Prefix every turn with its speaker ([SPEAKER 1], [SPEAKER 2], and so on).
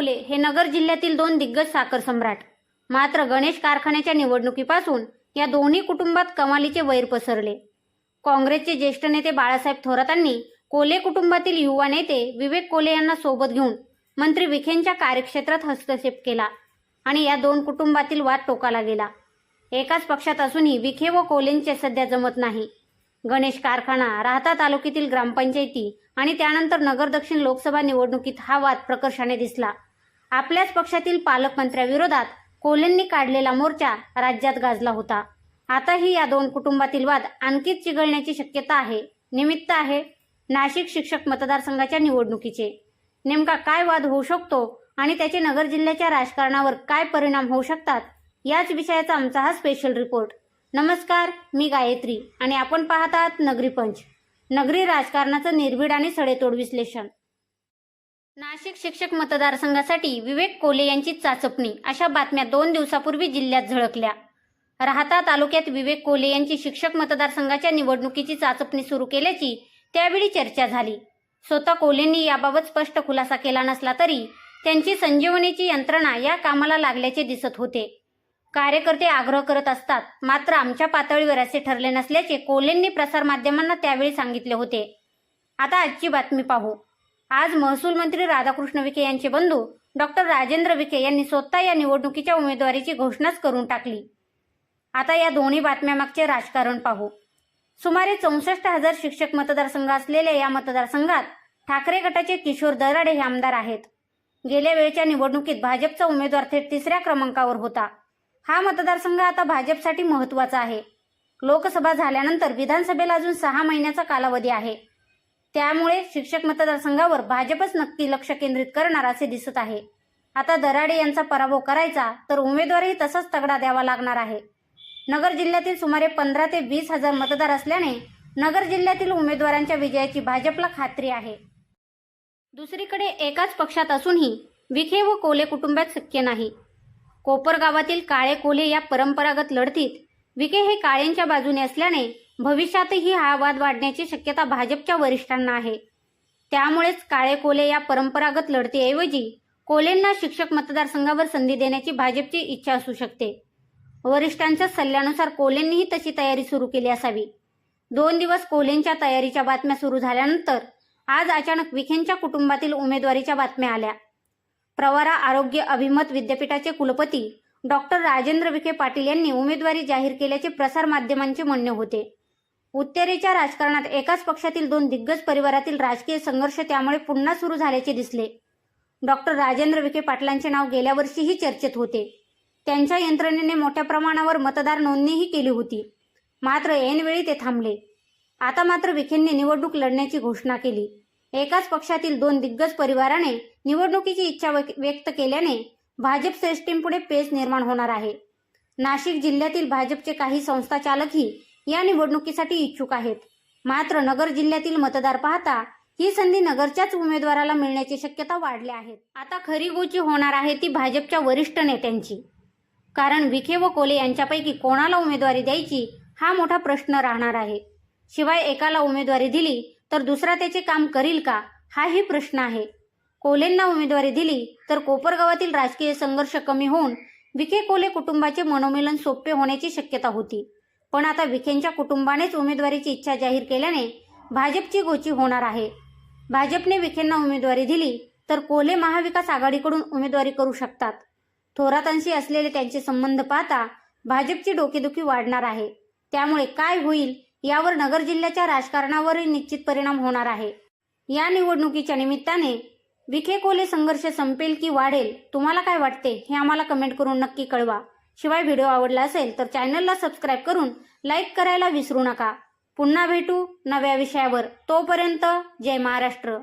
[SPEAKER 1] नगर जिल्ह्यातील दोन दिग्गज साखर सम्राट. मात्र गणेश कारखान्याच्या निवडणुकीपासून या दोन्ही कुटुंबात कमालीचे वैर पसरले. काँग्रेसचे ज्येष्ठ नेते बाळासाहेब थोरातांनी कोले कुटुंबातील युवा नेते विवेक कोले यांना सोबत घेऊन मंत्री विखेंच्या कार्यक्षेत्रात हस्तक्षेप केला आणि या दोन कुटुंबातील वाद टोकाला गेला. एकाच पक्षात असूनही विखे व कोलेंचे सध्या जमत नाही. गणेश कारखाना राहता तालुक्यातील ग्रामपंचायती आणि त्यानंतर नगर दक्षिण लोकसभा निवडणुकीत हा वाद प्रकर्षाने दिसला. आपल्याच पक्षातील पालकमंत्र्याविरोधात कोलेंनी काढलेला मोर्चा राज्यात गाजला होता. आताही या दोन कुटुंबातील वाद आणखीच चिघळण्याची शक्यता आहे निमित्त आहे नाशिक शिक्षक मतदारसंघाच्या निवडणुकीचे. नेमका काय वाद होऊ शकतो आणि त्याचे नगर जिल्ह्याच्या राजकारणावर काय परिणाम होऊ शकतात याच विषयाचा आमचा हा स्पेशल रिपोर्ट नमस्कार मी गायत्री आणि आपण पाहत आहात नगरी पंच नगरी राजकारणाचं निर्भीड आणि सडेतोड विश्लेषण. नाशिक शिक्षक मतदारसंघासाठी विवेक कोले यांची चाचपणी अशा बातम्या दोन दिवसापूर्वी जिल्ह्यात झळकल्या. राहता तालुक्यात विवेक कोले यांची शिक्षक मतदारसंघाच्या निवडणुकीची चाचपणी सुरू केल्याची त्यावेळी चर्चा झाली. स्वतः कोलेंनी याबाबत स्पष्ट खुलासा केला नसला तरी त्यांची संजीवनीची यंत्रणा या कामाला लागल्याचे दिसत होते. कार्यकर्ते आग्रह करत असतात मात्र आमच्या पातळीवर असे ठरले नसल्याचे कोलेंनी प्रसारमाध्यमांना त्यावेळी सांगितले होते. आता आजची बातमी पाहू. आज महसूल मंत्री राधाकृष्ण विखे यांचे बंधू डॉक्टर राजेंद्र विखे यांनी स्वतः या निवडणुकीच्या उमेदवारीची घोषणाच करून टाकली. आता या दोन्ही बातम्यामागचे राजकारण पाहू. सुमारे चौसष्ट हजार शिक्षक मतदारसंघ असलेल्या या मतदारसंघात ठाकरे गटाचे किशोर दराडे हे आमदार आहेत. गेल्या वेळच्या निवडणुकीत भाजपचा उमेदवार थेट तिसऱ्या क्रमांकावर होता. हा मतदारसंघ आता भाजपसाठी महत्त्वाचा आहे. लोकसभा झाल्यानंतर विधानसभेला अजून सहा महिन्याचा कालावधी आहे. त्यामुळे शिक्षक मतदारसंघावर भाजपच नक्की लक्ष केंद्रित करणार असे दिसत आहे. आता दराडे यांचा पराभव करायचा तर उमेदवारही तसाच तगडा द्यावा लागणार आहे. नगर जिल्ह्यातील सुमारे पंधरा ते वीस हजार मतदार असल्याने नगर जिल्ह्यातील उमेदवारांच्या विजयाची भाजपला खात्री आहे. दुसरीकडे एकाच पक्षात असूनही विखे व कोले कुटुंबात शक्य नाही. कोपर गावातील काळे कोले या परंपरागत लढतीत विखे हे काळेंच्या बाजूने असल्याने भविष्यातही हा वाद वाढण्याची शक्यता भाजपच्या वरिष्ठांना आहे. त्यामुळेच काळे कोले या परंपरागत लढतीऐवजी कोलेंना शिक्षक मतदारसंघावर संधी देण्याची भाजपची इच्छा असू शकते. वरिष्ठांच्या सल्ल्यानुसार कोलेंनीही तशी तयारी सुरू केली असावी. दोन दिवस कोलेंच्या तयारीच्या बातम्या सुरू झाल्यानंतर आज अचानक विखेंच्या कुटुंबातील उमेदवारीच्या बातम्या आल्या. प्रवारा आरोग्य अभिमत विद्यापीठाचे कुलपती डॉक्टर राजेंद्र विखे पाटील यांनी उमेदवारी जाहीर केल्याचे प्रसार माध्यमांचे म्हणणे होते. उत्तरेच्या राजकारणात एकाच पक्षातील दोन दिग्गज परिवारातील राजकीय संघर्ष त्यामुळे पुन्हा सुरू झाल्याचे दिसले. डॉक्टर राजेंद्र विखे पाटलांचे नाव गेल्या वर्षीही चर्चेत होते. त्यांच्या यंत्रणेने मोठ्या प्रमाणावर मतदार नोंदणीही केली होती. मात्र ऐनवेळी ते थांबले. आता मात्र विखेंनी निवडणूक लढण्याची घोषणा केली. एकाच पक्षातील दोन दिग्गज परिवाराने निवडणुकीची इच्छा व्यक्त केल्याने भाजप श्रेष्ठींपुढे पेच निर्माण होणार आहे. नाशिक जिल्ह्यातील भाजपचे काही संस्थाचालकही या निवडणुकीसाठी इच्छुक आहेत. मात्र नगर जिल्ह्यातील मतदार पाहता ही संधी नगरच्याच उमेदवाराला मिळण्याची शक्यता वाढली आहे. आता खरी गोची होणार आहे ती भाजपच्या वरिष्ठ नेत्यांची. कारण विखे व कोले यांच्यापैकी कोणाला उमेदवारी द्यायची हा मोठा प्रश्न राहणार आहे. शिवाय एकाला उमेदवारी दिली तर दुसरा त्याचे काम करील का हाही प्रश्न आहे. कोलेंना उमेदवारी दिली तर कोपरगावातील राजकीय संघर्ष कमी होऊन विखे कोले कुटुंबाचे मनोमिलन सोपे होण्याची शक्यता होती. पण आता विखेंच्या कुटुंबानेच उमेदवारीची इच्छा जाहीर केल्याने भाजपची गोची होणार आहे. भाजपने विखेंना उमेदवारी दिली तर कोले महाविकास आघाडीकडून उमेदवारी करू शकतात. थोरातांशी असलेले त्यांचे संबंध पाहता भाजपची डोकेदुखी वाढणार आहे. त्यामुळे काय होईल यावर नगर जिल्ह्याच्या राजकारणावरही निश्चित परिणाम होणार आहे. या निवडणुकीच्या निमित्ताने विखे कोले संघर्ष संपेल की वाढेल तुम्हाला काय वाटते हे आम्हाला कमेंट करून नक्की कळवा. शिवाय व्हिडिओ आवडला असेल तर चॅनलला सबस्क्राईब करून लाईक करायला विसरू नका. पुन्हा भेटू नव्या विषयावर. तोपर्यंत जय महाराष्ट्र.